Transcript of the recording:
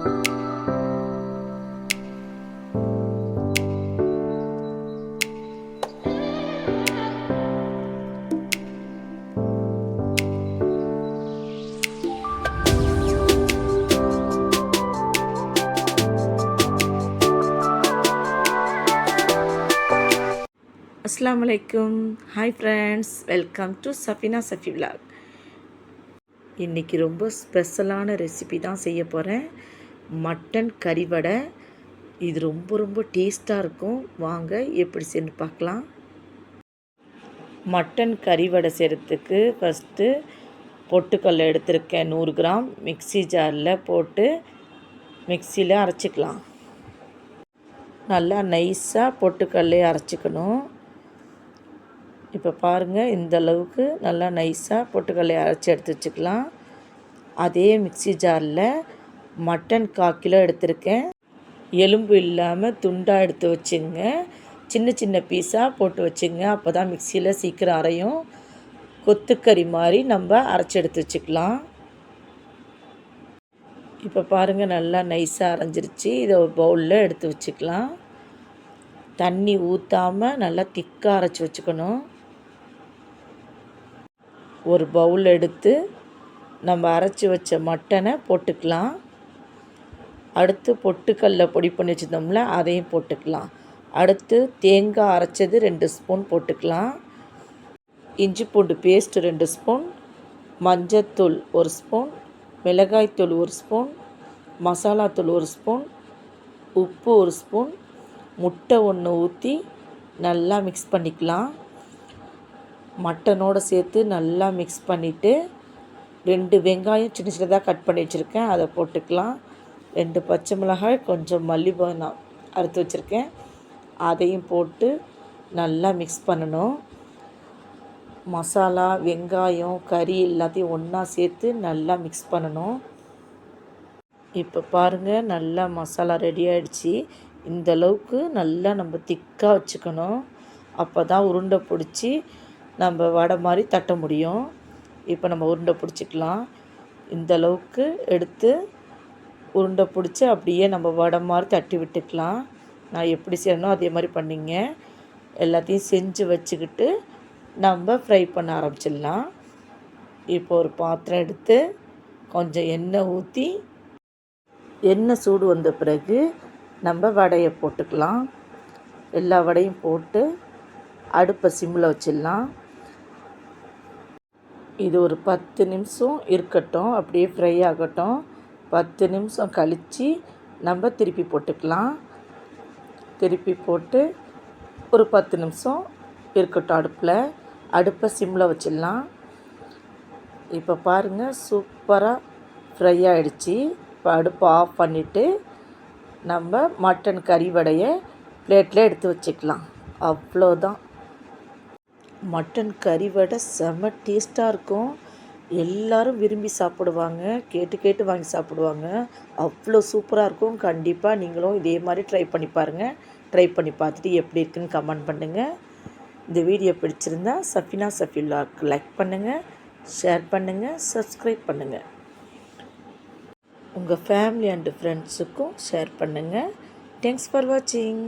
அஸ்லாம் வலைக்கும் hi friends welcome to Safina Safi vlog இன்றைக்கி ரொம்ப ஸ்பெஷலான ரெசிபி தான் செய்ய போகிறேன் மட்டன் கறிவடை இது ரொம்ப ரொம்ப டேஸ்ட்டாக இருக்கும். வாங்க எப்படி செஞ்சு பார்க்கலாம். மட்டன் கறிவடை செய்கிறதுக்கு ஃபஸ்ட்டு பொட்டுக்கல்ல எடுத்திருக்கேன் நூறு கிராம். மிக்ஸி ஜாரில் போட்டு மிக்சியில் அரைச்சிக்கலாம். நல்லா நைஸாக பொட்டுக்கல்லே அரைச்சிக்கணும். இப்போ பாருங்கள் இந்த அளவுக்கு நல்லா நைஸாக பொட்டுக்கல்லை அரைச்சி எடுத்து வச்சுக்கலாம். அதே மிக்ஸி ஜாரில் மட்டன் கால் கிலோ எடுத்திருக்கேன். எலும்பு இல்லாமல் துண்டாக எடுத்து வச்சுங்க. சின்ன சின்ன பீஸாக போட்டு வச்சுங்க. அப்போ தான் மிக்சியில் சீக்கிரம் அரையும். கொத்துக்கறி மாதிரி நம்ம அரைச்சி எடுத்து வச்சுக்கலாம். இப்போ பாருங்கள் நல்லா நைஸாக அரைஞ்சிருச்சு. இதை ஒரு பவுலில் எடுத்து வச்சுக்கலாம். தண்ணி ஊற்றாமல் நல்லா திக்காக அரைச்சி வச்சுக்கணும். ஒரு பவுல் எடுத்து நம்ம அரைச்சி வச்ச மட்டனை போட்டுக்கலாம். அடுத்து பொட்டுக்கல்ல பொடி பண்ணி வச்சுருந்தோம்ல அதையும் போட்டுக்கலாம். அடுத்து தேங்காய் அரைச்சது ரெண்டு ஸ்பூன் போட்டுக்கலாம். இஞ்சி பூண்டு பேஸ்ட்டு ரெண்டு ஸ்பூன் மஞ்சத்தூள் ஒரு ஸ்பூன் மிளகாய்த்தூள் ஒரு ஸ்பூன் மசாலாத்தூள் ஒரு ஸ்பூன் உப்பு ஒரு ஸ்பூன் முட்டை ஒன்று ஊற்றி நல்லா மிக்ஸ் பண்ணிக்கலாம். மட்டனோடு சேர்த்து நல்லா மிக்ஸ் பண்ணிவிட்டு ரெண்டு வெங்காயம் சின்ன சின்னதாக கட் பண்ணி வச்சுருக்கேன் அதை போட்டுக்கலாம். ரெண்டு பச்சை மிளகாய் கொஞ்சம் மல்லிப்பூ நான் அறுத்து வச்சுருக்கேன். அதையும் போட்டு நல்லா மிக்ஸ் பண்ணணும். மசாலா வெங்காயம் கறி எல்லாத்தையும் ஒன்றா சேர்த்து நல்லா மிக்ஸ் பண்ணணும். இப்போ பாருங்கள் நல்லா மசாலா ரெடி ஆகிடுச்சி இந்தளவுக்கு நல்லா நம்ம திக்காக வச்சுக்கணும். அப்போ தான் உருண்டை பிடிச்சி நம்ம வடை மாதிரி தட்ட முடியும். இப்போ நம்ம உருண்டை பிடிச்சிக்கலாம். இந்த அளவுக்கு எடுத்து உருண்டை பிடிச்சி அப்படியே நம்ம வடை மாதிரி தட்டி விட்டுக்கலாம். நான் எப்படி செய்யணும் அதே மாதிரி பண்ணிங்க. எல்லாத்தையும் செஞ்சு வச்சுக்கிட்டு நம்ம ஃப்ரை பண்ண ஆரம்பிச்சிடலாம். இப்போ ஒரு பாத்திரம் எடுத்து கொஞ்சம் எண்ணெய் ஊற்றி எண்ணெய் சூடு வந்த பிறகு நம்ம வடையை போட்டுக்கலாம். எல்லா வடையும் போட்டு அடுப்பை சிம்மில் வச்சிடலாம். இது ஒரு பத்து நிமிஷம் இருக்கட்டும். அப்படியே ஃப்ரை ஆகட்டும். பத்து நிமிஷம் கழித்து நம்ம திருப்பி போட்டுக்கலாம். திருப்பி போட்டு ஒரு பத்து நிமிஷம் இருக்கட்டும் அடுப்பில். அடுப்பை சிம்மில் வச்சிடலாம். இப்போ பாருங்கள் சூப்பராக ஃப்ரை ஆகிடுச்சி இப்போ அடுப்பை ஆஃப் பண்ணிவிட்டு நம்ம மட்டன் கறி வடையை பிளேட்டில் எடுத்து வச்சுக்கலாம். அவ்வளோதான் மட்டன் கறி வடை செம்ம டேஸ்ட்டாக இருக்கும். எல்லோரும் விரும்பி சாப்பிடுவாங்க கேட்டு கேட்டு வாங்கி சாப்பிடுவாங்க. அவ்வளோ சூப்பராக இருக்கும். கண்டிப்பாக நீங்களும் இதே மாதிரி ட்ரை பண்ணி பாருங்கள் ட்ரை பண்ணி பார்த்துட்டு எப்படி இருக்குன்னு கமெண்ட் பண்ணுங்கள் இந்த வீடியோ பிடிச்சிருந்தா சஃபினா சஃபிலாக்கு லைக் பண்ணுங்கள் ஷேர் பண்ணுங்கள் சப்ஸ்கிரைப் பண்ணுங்கள் உங்கள் ஃபேமிலி அண்டு ஃப்ரெண்ட்ஸுக்கும் ஷேர் பண்ணுங்கள் தேங்க்ஸ் ஃபார் வாட்சிங்